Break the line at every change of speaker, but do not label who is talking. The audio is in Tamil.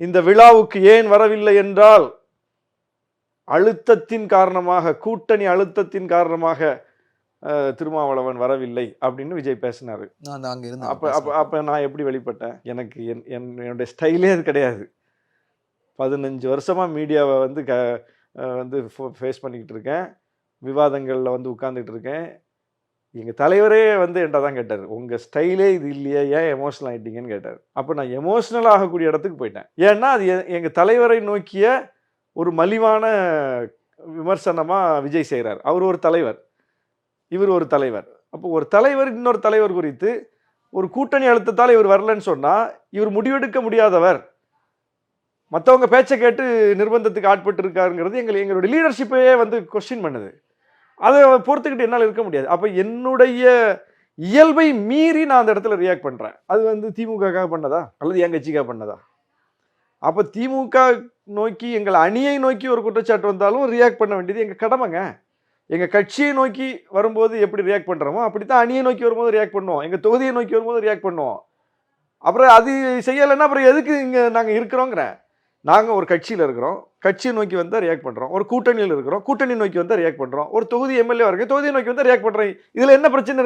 இந்த விழாவுக்கு ஏன் வரவில்லை என்றால் அழுத்தத்தின் காரணமாக கூட்டணி அழுத்தத்தின் காரணமாக திருமாவளவன் வரவில்லை அப்படின்னு விஜய் பேசினாரு.
நான் அங்க இருந்தேன்
அப்ப அப்ப அப்ப நான் எப்படி வெளிப்பட்டேன்? எனக்கு என் என்- என்னுடைய ஸ்டைலே அது கிடையாது. பதினஞ்சு வருஷமா மீடியாவை வந்து க வந்து ஃபேஸ் பண்ணிக்கிட்டு இருக்கேன். விவாதங்களில் வந்து உட்கார்ந்துட்டு இருக்கேன். எங்கள் தலைவரே வந்து என்கிட்ட தான் கேட்டார். உங்கள் ஸ்டைலே இது இல்லையே ஏன் எமோஷனல் ஆகிட்டீங்கன்னு கேட்டார். அப்போ நான் எமோஷ்னல் ஆகக்கூடிய இடத்துக்கு போயிட்டேன். ஏன்னா அது எங்கள் தலைவரை நோக்கிய ஒரு மலிவான விமர்சனமாக விஜய் செய்கிறார் அவர் ஒரு தலைவர். இவர் ஒரு தலைவர். அப்போ ஒரு தலைவர் இன்னொரு தலைவர் குறித்து ஒரு கூட்டணி அழுத்தத்தால் இவர் வரலன்னு சொன்னால் இவர் முடிவெடுக்க முடியாதவர். மற்றவங்க பேச்சை கேட்டு நிர்பந்தத்துக்கு ஆட்பட்டு இருக்காருங்கிறது எங்கள் எங்களுடைய லீடர்ஷிப்பையே வந்து கொஸ்டின் பண்ணுது. அதை பொறுத்துக்கிட்டு என்னால் இருக்க முடியாது. அப்போ என்னுடைய இயல்பை மீறி நான் அந்த இடத்துல ரியாக்ட் பண்ணுறேன் அது வந்து திமுகக்காக பண்ணதா? அல்லது என் கட்சிக்காக பண்ணதா? அப்போ திமுக நோக்கி எங்கள் அணியை நோக்கி ஒரு குற்றச்சாட்டு வந்தாலும் ரியாக்ட் பண்ண வேண்டியது எங்கள் கடமைங்க. எங்கள் கட்சியை நோக்கி வரும்போது எப்படி ரியாக்ட் பண்ணுறோமோ அப்படி தான் அணியை நோக்கி வரும்போது ரியாக்ட் பண்ணுவோம். எங்கள் தொகுதியை நோக்கி வரும்போது ரியாக்ட் பண்ணுவோம். அப்புறம் அது செய்யலைன்னா அப்புறம் எதுக்கு இங்கே நாங்கள் இருக்கிறோங்கிறேன் நாங்கள் ஒரு கட்சியில் இருக்கிறோம். கட்சியை நோக்கி வந்தால் ரியாக்ட் பண்ணுறோம் ஒரு கூட்டணியில் இருக்கிறோம். கூட்டணி நோக்கி வந்தால் ரியாக்ட் பண்ணுறோம் ஒரு தொகுதி எம்எல்ஏ வரைக்கும் தொகுதியை நோக்கி வந்தால் ரியாக்ட் பண்ணுறோம் இதில் என்ன பிரச்சனை